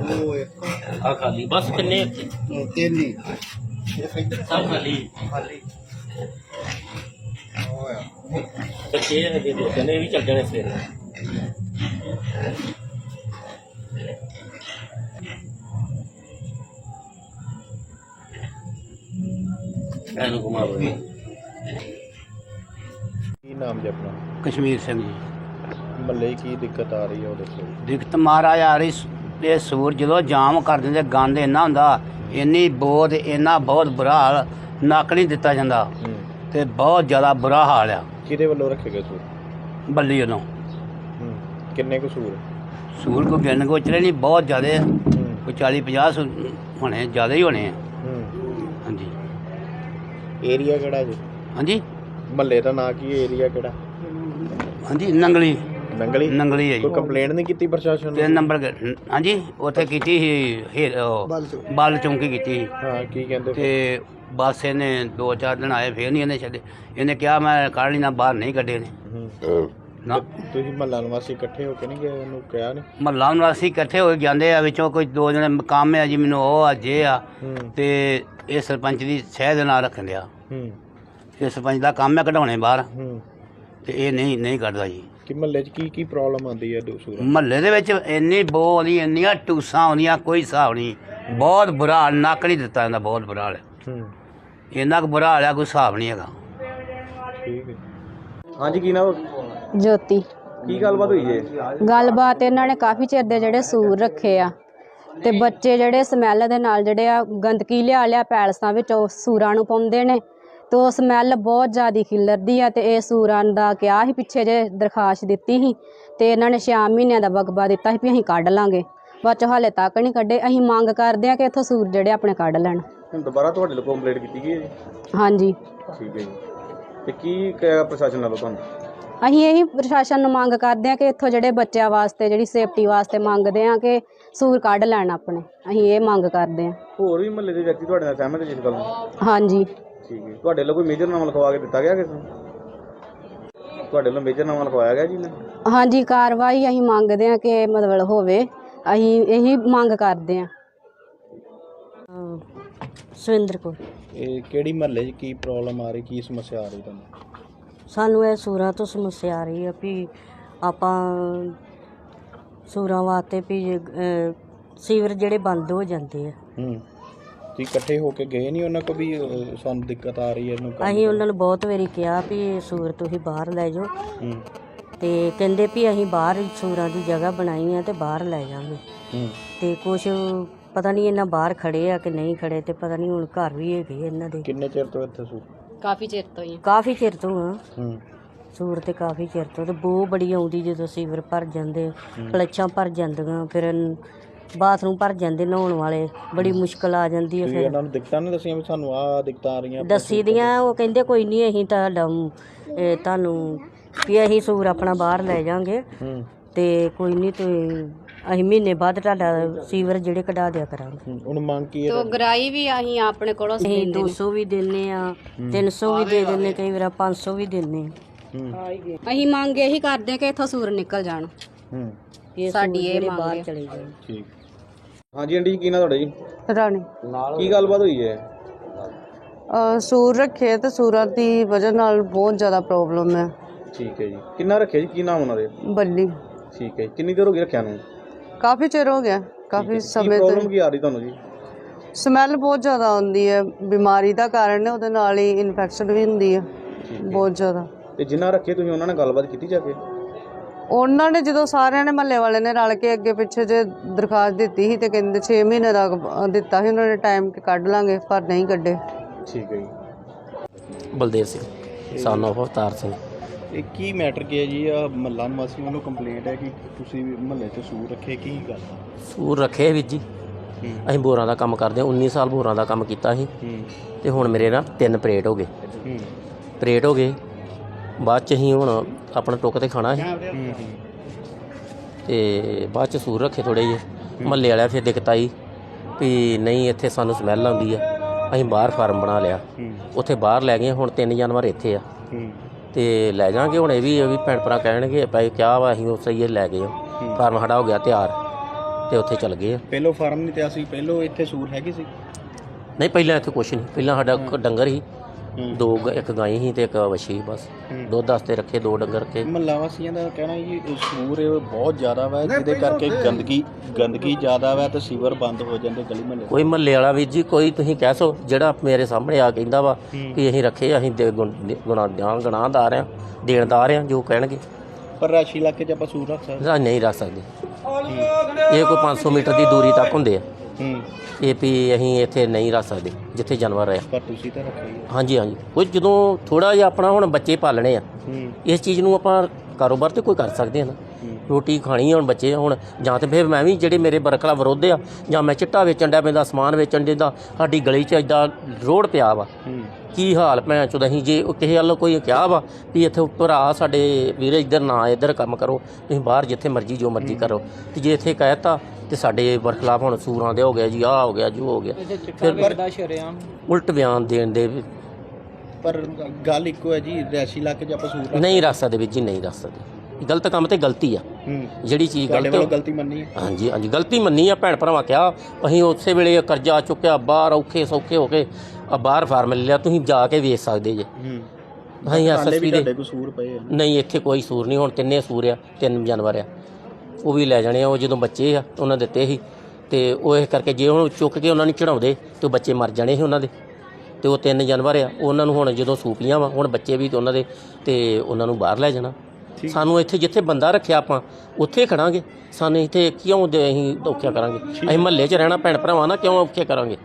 ਉਹ ਇੱਕ ਆ ਖਾਲੀ। ਬਸ ਕਿੰਨੇ? ਤਿੰਨ ਹੀ। ਸਭ ਖਾਲੀ। ਖਾਲੀ ਦੋ ਵੀ ਚੱਲ ਜਾਣੇ ਫਿਰ। ਇਹਨੂੰ ਘੁਮਾ ਲਓ। ਕੀ ਨਾਮ ਜੀ ਆਪਣਾ? ਕਸ਼ਮੀਰ ਸਿੰਘ ਜੀ। ਮੱਲੇ ਕੀ ਦਿੱਕਤ ਆ ਰਹੀ ਹੈ ਉਹ ਦੱਸੋ। ਦਿੱਕਤ ਮਹਾਰਾਜ ਆ ਰਹੀ ਸ- ਇਹ ਸੂਰ ਜਦੋਂ ਜਾਮ ਕਰ ਦਿੰਦੇ ਗੰਦ ਇੰਨਾ ਹੁੰਦਾ ਇੰਨੀ ਬੋਧ ਇੰਨਾ ਬਹੁਤ ਬੁਰਾ ਹਾਲ ਨੱਕ ਨਹੀਂ ਦਿੱਤਾ ਜਾਂਦਾ। ਤੇ ਬਹੁਤ ਜ਼ਿਆਦਾ ਬੁਰਾ ਹਾਲ ਆ। ਕਿਹਦੇ ਵੱਲੋਂ ਰੱਖੇ ਗਏ ਸੂਰ? ਬੱਲੀ ਵੱਲੋਂ। ਕਿੰਨੇ ਕੁ ਸੂਰ? ਸੂਰ ਕੋ ਗਿਣ ਕੋ ਚਲੇ ਨਹੀਂ ਬਹੁਤ ਜ਼ਿਆਦੇ ਕੋਈ 40 50 ਸੂ- ਹੋਣੇ ਜ਼ਿਆਦਾ ਹੀ ਹੋਣੇ ਆ। ਹਾਂਜੀ। ਏਰੀਆ ਕਿਹੜਾ ਜੀ? ਹਾਂਜੀ? ਮੱਲੇ ਦਾ ਨਾਂ ਕੀ ਏਰੀਆ ਕਿਹੜਾ? ਹਾਂਜੀ ਨੰਗਲੀ। ਨੰਗਲੀ? ਨੰਗਲੀ ਹੈ ਕੋਈ ਕੰਪਲੇਂਟ ਨਹੀਂ ਕੀਤੀ ਪ੍ਰਸ਼ਾਸਨ ਤਿੰਨ ਨੂੰ ਨੰਬਰ ਗ- ਹਾਂਜੀ ਉੱਥੇ ਕੀਤੀ ਸੀ ਹੇ- ਉਹ ਬਲ ਚੌਂਕੀ। ਕੀਤੀ ਸੀ। ਹਾਂ ਕੀ ਕਹਿੰਦੇ? ਤੇ ਬਸ ਇਹਨੇ ਦੋ ਚਾਰ ਦਿਨ ਆਏ ਫੇਰ ਨਹੀਂ ਇਹਨੇ ਛੱਡੇ। ਇਹਨੇ ਕਿਹਾ ਮੈਂ ਕੱਢ ਨਹੀਂ ਨਾ ਬਾਹਰ ਨਹੀਂ ਕੱਢੇ ਨੇ। ਹੂੰ। ਨਾ। ਤੁਸੀਂ ਮਹੱਲਾ ਨਿਵਾਸੀ ਇਕੱਠੇ ਹੋ ਕੇ ਨਹੀਂ ਗਏ? ਉਹਨੂੰ ਕਿਹਾ ਨਹੀਂ? ਮਹੱਲਾ ਨਿਵਾਸੀ ਇਕੱਠੇ ਹੋ ਕੇ ਜਾਂਦੇ ਆ ਵਿੱਚੋਂ ਕੋਈ ਦੋ ਜਣੇ ਕੰਮ ਆ ਜੀ ਮੈਨੂੰ ਉਹ ਆ ਜੇ ਆ। ਹੂੰ। ਤੇ ਇਹ ਸਰਪੰਚ ਦੀ ਸਹਿ ਦੇ ਨਾਲ ਰੱਖਣ ਲਿਆ ਹੂੰ। ਇਹ ਸਰਪੰਚ ਦਾ ਕੰਮ ਹੈ ਕਢਾਉਣੇ ਬਾਹਰ। ਹੂੰ। ਤੇ ਇਹ ਨਹੀਂ ਨਹੀਂ ਕੱਢਦਾ ਜੀ। ਕਿ ਮਹੱਲੇ 'ਚ ਕੀ ਕੀ ਪ੍ਰੋਬਲਮ ਆਉਂਦੀ ਹੈ ਦੋ ਸੂਰਾਂ? ਮਹੱਲੇ ਦੇ ਵਿੱਚ ਇੰਨੀ ਬੋ ਆਉਂਦੀ ਇੰਨੀਆਂ ਟੂਸਾਂ ਆਉਂਦੀਆਂ ਕੋਈ ਹਿਸਾਬ ਨਹੀਂ। ਬਹੁਤ ਬੁਰਾ ਹਾਲ ਨੱਕ ਨਹੀਂ ਦਿੱਤਾ ਜਾਂਦਾ ਬਹੁਤ ਬੁਰਾ ਹਾਲ। ਹੈ। ਹੂੰ ਇੰਨਾ ਕੁ ਬੁਰਾ ਹਾਲ ਆ ਕੋਈ ਹਿਸਾਬ ਨਹੀਂ ਹੈਗਾ। ਠੀਕ ਹੈ। ਹਾਂਜੀ ਕੀ ਨਾਮ? ਜੋਤੀ। ਕੀ ਗੱਲਬਾਤ ਹੋਈ ਹੈ ਗੱਲਬਾਤ ਇਹਨਾਂ ਨੇ ਕਾਫੀ ਚਿਰ ਦੇ ਜਿਹੜੇ ਸੂਰ ਰੱਖੇ ਆ। ਤੇ ਬੱਚੇ ਜਿਹੜੇ ਸਮੈਲ ਦੇ ਨਾਲ ਜਿਹੜੇ ਆ ਗੰਦਗੀ ਲਿਆ ਲਿਆ ਪੈਲਸਾਂ ਵਿੱਚ ਉਹ ਸੂਰਾਂ ਨੂੰ ਪਾਉਂਦੇ ਨੇ। ਤੇ ਉਹ ਸਮੈਲ ਬਹੁਤ ਜ਼ਿਆਦਾ ਖਿਲਰਦੀ ਆ ਤੇ ਇਹ ਸੂਰਾਂ ਦਾ ਕਿਹਾ ਸੀ ਪਿੱਛੇ ਜੇ ਦਰਖਾਸਤ ਦਿੱਤੀ ਸੀ ਤੇ ਇਹਨਾਂ ਨੇ 6 ਮਹੀਨਿਆਂ ਦਾ ਵਕਬਾ ਦਿੱਤਾ ਸੀ ਵੀ ਅਸੀਂ ਕੱਢ ਲਾਂਗੇ। ਬਾਅਦ ਚ ਹਾਲੇ ਤੱਕ ਨਹੀਂ ਕੱਢੇ। ਅਸੀਂ ਮੰਗ ਕਰਦੇ ਆ ਕਿ ਇੱਥੋਂ ਸੂਰ ਜਿਹੜੇ ਆਪਣੇ ਕੱਢ ਲੈਣ। ਹੁਣ ਦੁਬਾਰਾ ਤੁਹਾਡੇ ਲਈ ਕੰਪਲੇਂਟ ਕੀਤੀ ਗਈ ਹੈ ਜੀ? ਹਾਂਜੀ। ਠੀਕ ਹੈ ਜੀ। ਤੇ ਕੀ ਕਿਹਾ ਪ੍ਰਸ਼ਾਸਨ ਵੱਲੋਂ ਤੁਹਾਨੂੰ? ਅਸੀਂ ਇਹੀ ਪ੍ਰਸ਼ਾਸਨ ਨੂੰ ਮੰਗ ਕਰਦੇ ਆ ਕਿ ਇੱਥੋਂ ਜਿਹੜੇ ਬੱਚਿਆਂ ਵਾਸਤੇ ਜਿਹੜੀ ਸੇਫਟੀ ਵਾਸਤੇ ਮੰਗਦੇ ਆ ਕਿ ਸੂਰ ਕੱਢ ਲੈਣ ਆਪਣੇ। ਅਸੀਂ ਇਹ ਮੰਗ ਕਰਦੇ ਆ। ਹੋਰ ਵੀ ਮਹੱਲੇ ਦੇ ਵਿਅਕਤੀ ਤੁਹਾਡੇ ਨਾਲ ਸਹਿਮਤ ਇਸ ਗੱਲ ਨਾਲ? ਹਾਂਜੀ। ਠੀਕ ਹੈ ਤੁਹਾਡੇ ਵੱਲੋਂ ਕੋਈ ਮੇਜਰ ਨਾਮ ਲਿਖਵਾ ਕੇ ਦਿੱਤਾ ਗਿਆ ਕਿਸੇ ਨੂੰ? ਤੁਹਾਡੇ ਵੱਲੋਂ ਮੇਜਰ ਨਾਮ ਲਿਖਵਾਇਆ ਗਿਆ ਜੀ ਨੇ ਹਾਂਜੀ ਕਾਰਵਾਈ ਅਸੀਂ ਮੰਗਦੇ ਆ ਕਿ ਮਤਲਬ ਹੋਵੇ। ਅਸੀਂ ਇਹੀ ਮੰਗ ਕਰਦੇ ਆ ਸੁਰਿੰਦਰ ਕੌਰ। ਇਹ ਕਿਹੜੀ ਮਹੱਲੇ 'ਚ ਕੀ ਪ੍ਰੋਬਲਮ ਆ ਰਹੀ ਕੀ ਸਮੱਸਿਆ ਆ ਰਹੀ ਤੁਹਾਨੂੰ? ਸਾਨੂੰ ਇਹ ਸੂਰਾਂ ਤੋਂ ਸਮੱਸਿਆ ਆ ਰਹੀ ਹੈ ਵੀ ਆਪਾਂ ਸੂਰਾਂ ਵਾਸਤੇ ਵੀ ਅਹ, ਸੀਵਰ ਜਿਹੜੇ ਬੰਦ ਹੋ ਜਾਂਦੇ ਆ। ਹੂੰ। ਤੁਸੀਂ ਇਕੱਠੇ ਹੋ ਕੇ ਗਏ ਨਹੀਂ ਉਹਨਾਂ ਕੋ ਵੀ ਅਹ, ਸਾਨੂੰ ਦਿੱਕਤ ਆ ਰਹੀ ਹੈ ਇਹਨੂੰ ਅਸੀਂ ਉਹਨਾਂ ਨੂੰ ਬਹੁਤ ਵਾਰੀ ਕਿਹਾ ਵੀ ਇਹ ਸੂਰ ਤੁਸੀਂ ਬਾਹਰ ਲੈ ਜਾਓ। ਹੂੰ। ਤੇ ਕਹਿੰਦੇ ਵੀ ਅਸੀਂ ਬਾਹਰ ਸੂਰਾਂ ਦੀ ਜਗ੍ਹਾ ਬਣਾਈ ਆ ਤੇ ਬਾਹਰ ਲੈ ਜਾਵਾਂਗੇ। ਹੂੰ। ਤੇ ਕੁਛ ਪਤਾ ਨਹੀਂ ਇਹਨਾਂ ਬਾਹਰ ਖੜੇ ਆ ਕਿ ਨਹੀਂ ਖੜੇ ਤੇ ਪਤਾ ਨਹੀਂ ਹੁਣ ਘਰ ਵੀ ਹੈਗੇ ਇਹਨਾਂ ਦੇ। ਕਿੰਨੇ ਚਿਰ ਤੋਂ ਇੱਥੇ ਸੂ ਕਾਫੀ ਚਿਰ ਤੋਂ ਹੀ ਕਾਫੀ ਚਿਰ ਤੋਂ ਆ। ਹੂੰ। ਸੂਰ ਤੇ ਕਾਫੀ ਚਿਰ ਤੋਂ ਤੇ ਬੋ ਬੜੀ ਆਉਂਦੀ ਜਦੋਂ ਸੀਵਰ ਭਰ ਜਾਂਦੇ ਕਲੱਛਾਂ ਭਰ ਜਾਂਦੀਆਂ ਫਿਰ ਬਾਥਰੂਮ ਭਰ ਜਾਂਦੇ ਨਹਾਉਣ ਵਾਲੇ ਬੜੀ ਮੁਸ਼ਕਲ ਆ ਜਾਂਦੀ ਹੈ ਤੁਸੀਂ ਫਿਰ। ਇਹਨਾਂ ਨੂੰ ਦਿੱਕਤਾਂ ਨਹੀਂ ਦੱਸੀਆਂ ਵੀ ਸਾਨੂੰ ਆਹ ਦਿੱਕਤਾਂ ਆ ਰਹੀਆਂ ਦੱਸੀ ਦੀਆਂ ਉਹ ਕਹਿੰਦੇ ਕੋਈ ਨਹੀਂ ਅਸੀਂ ਤੁਹਾਡਾ ਇਹ ਤੁਹਾਨੂੰ ਵੀ ਅਸੀਂ ਸੂਰ ਆਪਣਾ ਬਾਹਰ ਲੈ ਜਾਾਂਗੇ ਹੂੰ। ਤੇ ਕੋਈ ਨਹੀਂ ਤੇ ਅਸੀਂ ਮਹੀਨੇ ਬਾਅਦ ਤੁਹਾਡਾ ਸੀਵਰ ਜਿਹੜੇ ਕਢਾ ਦਿਆ ਕਰਾਂਗੇ। ਹੂੰ, ਹੁਣ ਮੰਗ ਕੀ ਹੈ ਤੋ ਗਰਾਈ ਵੀ ਅਸੀਂ ਆਪਣੇ ਕੋਲੋਂ ਅਸੀਂ 200 ਵੀ ਦਿੰਨੇ ਆ 300 ਵੀ ਦੇ ਦਿੰਨੇ ਕਈ ਵਾਰ 500 ਵੀ ਦਿੰਨੇ ਹੂੰ। ਅਸੀਂ ਮੰਗ ਇਹੀ ਕਰਦੇ ਆ ਕਿ ਇੱਥੋਂ ਸੂਰ ਨਿਕਲ ਜਾਣ। ਹੂੰ। ਇਹ ਸਾਡੀ ਇਹ ਬਾਹਰ ਹੈ। ਚਲੇ ਜਾਣ ਠੀਕ। ਹਾਂਜੀ ਆਂਟੀ ਜੀ ਕੀ ਨਾ ਤੁਹਾਡਾ ਜੀ? ਰਾਣੀ। ਕੀ ਗੱਲਬਾਤ ਹੋਈ ਹੈ? ਅਹ ਸੂਰ ਰੱਖੇ ਤੇ ਸੂਰਾਂ ਦੀ ਵਜ੍ਹਾ ਨਾਲ ਬਹੁਤ ਜ਼ਿਆਦਾ ਪ੍ਰੋਬਲਮ ਹੈ। ਠੀਕ ਹੈ ਜੀ। ਕਿੰਨਾ ਰੱਖਿਆ ਜੀ? ਕੀ ਨਾਮ ਉਹਨਾਂ ਦੇ? ਬੱਲੀ। ਠੀਕ ਹੈ ਜੀ। ਕਿੰਨੀ ਦੇਰ ਹੋ ਗਈ ਰੱਖਿਆ ਨੂੰ? ਕਾਫੀ ਚਿਰ ਹੋ ਗਿਆ। ਕਾਫੀ ਸਮੇਂ ਪ੍ਰੋਬਲਮ ਤੋਂ ਕੀ ਆ ਰਹੀ ਤੁਹਾਨੂੰ ਜੀ? ਸਮੈਲ ਬਹੁਤ ਜ਼ਿਆਦਾ ਆਉਂਦੀ ਹੈ। ਬਿਮਾਰੀ ਦਾ ਕਾਰਨ ਹੈ ਉਹਦੇ ਨਾਲ ਹੀ ਇਨਫੈਕਸ਼ਨ ਵੀ ਹੁੰਦੀ ਹੈ। ਬਹੁਤ ਜ਼ਿਆਦਾ। ਤੇ ਜਿੰਨਾ ਰੱਖੇ ਤੁਸੀਂ ਉਹਨਾਂ ਨਾਲ ਗੱਲਬਾਤ ਕੀਤੀ ਜਾ ਕੇ? ਉਹਨਾਂ ਨੇ ਜਦੋਂ ਸਾਰਿਆਂ ਨੇ ਮਹੱਲੇ ਵਾਲੇ ਨੇ ਰਲ ਕੇ ਅੱਗੇ ਪਿੱਛੇ ਜੇ ਦਰਖਾਸਤ ਦਿੱਤੀ ਸੀ ਤੇ ਕਹਿੰਦੇ 6 ਮਹੀਨੇ ਦਾ ਅਹ ਦਿੱਤਾ ਸੀ ਉਹਨਾਂ ਨੇ ਟਾਈਮ ਕਿ ਕੱਢ ਲਾਂਗੇ ਪਰ ਨਹੀਂ ਕੱਢੇ। ਠੀਕ ਹੈ ਜੀ। ਬਲਦੇਵ ਸਿੰਘ ਸਾਨੂੰ ਅਵਤਾਰ ਸਿੰਘ। ਇਹ ਕੀ ਮੈਟਰ ਕੀ ਹੈ ਜੀ? ਆ ਮਹੱਲਾ ਨਿਵਾਸੀ ਵੱਲੋਂ ਕੰਪਲੇਂਟ ਹੈ ਕਿ ਤੁਸੀਂ ਮਹੱਲੇ 'ਚ ਸੂਰ ਰੱਖੇ ਕੀ ਗੱਲ ਆ? ਸੂਰ ਰੱਖੇ ਵੀਰ ਜੀ। ਹੂੰ। ਅਸੀਂ ਬੋਰਾਂ ਦਾ ਕੰਮ ਕਰਦੇ ਹਾਂ 19 ਸਾਲ ਬੋਰਾਂ ਦਾ ਕੰਮ ਕੀਤਾ ਸੀ। ਹੂੰ। ਤੇ ਹੁਣ ਮੇਰੇ ਨਾਲ ਤਿੰਨ ਪਰੇਡ ਹੋ ਗਏ। ਹੂੰ। ਪਰੇਡ ਹੋ ਗਏ। ਬਾਅਦ ਚ ਅਸੀਂ ਹੁਣ ਆਪਣਾ ਟੁੱਕ ਤੇ ਖਾਣਾ ਸੀ। ਹੂੰ ਤੇ ਬਾਅਦ ਚ ਸੂਰ ਰੱਖੇ ਥੋੜੇ ਜਿਹੇ। ਮਹੱਲੇ ਵਾਲਿਆਂ ਫਿਰ ਦਿੱਕਤ ਆਈ ਵੀ ਨਹੀਂ ਇੱਥੇ ਸਾਨੂੰ ਸਮੈਲ ਆਉਂਦੀ ਆ। ਅਸੀਂ ਬਾਹਰ ਫਾਰਮ ਬਣਾ ਲਿਆ। ਹੂੰ। ਉੱਥੇ ਬਾਹਰ ਲੈ ਗਏ ਹੁਣ ਤਿੰਨ ਜਾਨਵਰ ਇੱਥੇ ਆ। ਹੂੰ। ਤੇ ਲੈ ਜਾਾਂਗੇ ਹੁਣ ਇਹ ਵੀ ਇਹ ਵੀ ਭੈਣ ਭਰਾ ਕਹਿਣਗੇ ਭਾਈ ਕਿਆ ਵਾ ਅਸੀਂ ਉਸੇ ਹੀ ਲੈ ਗਏ ਫਾਰਮ ਸਾਡਾ ਹੋ ਗਿਆ ਤਿਆਰ ਤੇ ਉੱਥੇ ਚੱਲ ਗਏ ਆ। ਪਹਿਲੋ ਫਾਰਮ ਨਹੀਂ ਤੇ ਅਸੀਂ ਪਹਿਲੋ ਇੱਥੇ ਸੂਰ ਹੈਗੀ ਸੀ? ਨਹੀਂ ਪਹਿਲਾਂ ਇੱਥੇ ਕੁਛ ਨਹੀਂ। ਪਹਿਲਾਂ ਸਾਡਾ ਡੰਗਰ ਸੀ। ਹੂੰ। ਦੋ ਗ- ਇੱਕ ਗਾਈ ਸੀ ਤੇ ਇੱਕ ਵਛੀ ਬਸ। ਦੁੱਧ ਵਾਸਤੇ ਰੱਖੇ ਦੋ ਡੰਗਰ ਰੱਖੇ। ਮਹੱਲਾ ਵਾਸੀਆਂ ਦਾ ਕਹਿਣਾ ਜੀ ਇਹ ਸੂਰ ਇਹ ਬਹੁਤ ਜ਼ਿਆਦਾ ਵਾ ਜਿਹਦੇ ਕਰਕੇ ਗੰਦਗੀ ਗੰਦਗੀ ਜ਼ਿਆਦਾ ਵਾ ਤੇ ਸੀਵਰ ਬੰਦ ਹੋ ਜਾਂਦੇ ਗਲੀ ਮਹੱਲੇ ਕੋਈ ਮਹੱਲੇ ਵਾਲਾ ਵੀਰ ਜੀ ਕੋਈ ਤੁਸੀਂ ਕਹਿ ਸੋ ਜਿਹੜਾ ਮੇਰੇ ਸਾਹਮਣੇ ਆ ਕਹਿੰਦਾ ਵਾ ਕਿ ਅਸੀਂ ਰੱਖੇ ਅਸੀਂ ਦੇ ਗੁਣਾ ਦਿਆਂ ਗਣਾਦਾਰ ਆ ਦੇਣਦਾਰ ਆ ਜੋ ਕਹਿਣਗੇ। ਪਰ ਰਾਸ਼ੀ ਇਲਾਕੇ 'ਚ ਆਪਾਂ ਸੂਰ ਰੱਖ ਸਕਦੇ ਅਸੀਂ ਨਹੀਂ ਰੱਖ ਸਕਦੇ। ਇਹ ਕੋਈ 500 ਮੀਟਰ ਦੀ ਦੂਰੀ ਤੱਕ ਹੁੰਦੇ ਆ। ਹੂੰ ਇਹ ਵੀ ਅਸੀਂ ਇੱਥੇ ਨਹੀਂ ਰੱਖ ਸਕਦੇ ਜਿੱਥੇ ਜਾਨਵਰ ਆ ਪਰ ਤੁਸੀਂ ਤਾਂ ਰੱਖਿਆ ਹੀ। ਹਾਂਜੀ ਹਾਂਜੀ ਕੋਈ ਜਦੋਂ ਥੋੜਾ ਜਿਹਾ ਆਪਣਾ ਹੁਣ ਬੱਚੇ ਪਾਲਣੇ ਆ ਹੂੰ ਇਸ ਚੀਜ਼ ਨੂੰ ਆਪਾਂ ਕਾਰੋਬਾਰ ਤੇ ਕੋਈ ਕਰ ਸਕਦੇ ਆ ਨਾ ਹੂੰ। ਰੋਟੀ ਖਾਣੀ ਆ ਹੁਣ ਬੱਚੇ ਆ ਹੁਣ ਜਾਂ ਤੇ ਫਿਰ ਮੈਂ ਵੀ ਜਿਹੜੇ ਮੇਰੇ ਬਰਖਲਾ ਵਿਰੋਧ ਆ ਜਾਂ ਮੈਂ ਚਿੱਟਾ ਵੇਚਣ ਡਿਆ ਪੈਂਦਾ ਸਮਾਨ ਵੇਚਣ ਜਿੱਦਾਂ ਸਾਡੀ ਗਲੀ 'ਚ ਇਦਾਂ ਰੋਡ ਪਿਆ ਵਾ। ਕੀ ਹਾਲ ਭੈਣ ਚੋਦ ਅਸੀਂ ਜੇ ਉਹ ਕਿਸੇ ਵੱਲੋਂ ਕੋਈ ਕਿਹਾ ਵਾ ਵੀ ਇੱਥੇ ਭਰਾ ਸਾਡੇ ਵੀਰੇ ਇੱਧਰ ਨਾ ਇੱਧਰ ਕੰਮ ਕਰੋ ਤੁਸੀਂ ਬਾਹਰ ਜਿੱਥੇ ਮਰਜ਼ੀ ਜੋ ਮਰਜ਼ੀ ਕਰੋ। ਤੇ ਜੇ ਇੱਥੇ ਕਹਿਤਾ ਤੇ ਸਾਡੇ ਬਰਖਲਾਫ ਹੁਣ ਸੂਰਾਂ ਦੇ ਹੋ ਗਿਆ ਜੀ ਆਹ ਹੋ ਗਿਆ ਜੋ ਹੋ ਗਿਆ। ਫਿਰ ਉਲਟ ਬਿਆਨ ਦੇਣ ਦੇ ਪਰ ਗੱਲ ਇੱਕੋ ਹੈ ਜੀ ਰਾਸ਼ੀ ਆਪਾਂ ਸੂਰ ਰੱਖ ਨਹੀਂ ਰੱਖ ਸਕਦੇ ਵੀਰ ਜੀ ਨਹੀਂ ਰੱਖ ਸਕਦੇ। ਗਲਤ ਕੰਮ ਤੇ ਗਲਤੀ ਆ। ਜਿਹੜੀ ਚੀਜ਼ ਤੁਹਾਡੇ ਵੱਲੋਂ ਗਲਤ ਗਲਤੀ ਮੰਨੀ ਹੈ? ਹਾਂਜੀ ਹਾਂਜੀ ਗਲਤੀ ਮੰਨੀ ਆ ਭੈਣ ਭਰਾਵਾਂ ਕਿਹਾ ਅਸੀਂ ਉਸੇ ਵੇਲੇ ਕਰਜ਼ਾ ਚੁੱਕਿਆ ਬਾਹਰ ਔਖੇ ਸੌਖੇ ਹੋ ਕੇ ਆ ਬਾਹਰ ਫਾਰਮ ਲੈ ਲਿਆ ਤੁਸੀਂ ਜਾ ਕੇ ਵੇਚ ਸਕਦੇ ਜੇ। ਹੂੰ। ਅਸੀਂ ਹਾਲੇ ਐਸਐਸਪੀ ਵੀ ਦੇ ਤੁਹਾਡੇ ਕੋਲ ਸੂਰ ਪਏ ਆ। ਨਹੀਂ ਇੱਥੇ ਕੋਈ ਸੂਰ ਨਹੀਂ ਹੁਣ ਤਿੰਨੇ ਸੂਰ ਆ ਤਿੰਨ ਜਾਨਵਰ ਆ। ਉਹ ਵੀ ਲੈ ਜਾਣੇ ਆ ਉਹ ਜਦੋਂ ਬੱਚੇ ਆ ਉਹਨਾਂ ਦਿੱਤੇ ਸੀ। ਤੇ ਉਹ ਇਹ ਕਰਕੇ ਜੇ ਹੁਣ ਚੁੱਕ ਕੇ ਉਹਨਾਂ ਨੂੰ ਚੜਾਉਂਦੇ ਤੇ ਉਹ ਬੱਚੇ ਮਰ ਜਾਣੇ ਸੀ ਉਹਨਾਂ ਦੇ। ਤੇ ਉਹ ਤਿੰਨ ਜਾਨਵਰ ਆ ਉਹਨਾਂ ਨੂੰ ਹੁਣ ਜਦੋਂ ਸੂਪੀਆਂ ਵਾ ਹੁਣ ਬੱਚੇ ਵੀ ਤੇ ਉਹਨਾਂ ਦੇ ਤੇ ਉਹਨਾਂ ਨੂੰ ਬਾਹਰ ਲੈ ਜਾਣਾ। ਸਾਨੂੰ ਇੱਥੇ ਜਿੱਥੇ ਬੰਦਾ ਰੱਖਿਆ ਆਪਾਂ ਉੱਥੇ ਖੜਾਂਗੇ। ਸਾਨੂੰ ਇੱਥੇ ਕਿਉਂ ਦੇ ਅਸੀਂ ਔਖਿਆ ਕਰਾਂਗੇ? ਅਸੀਂ ਮਹੱਲੇ 'ਚ ਰਹਿਣਾ ਭੈਣ ਭਰਾਵਾਂ ਨਾਲ ਕਿਉਂ ਔਖੇ ਕਰਾਂਗੇ?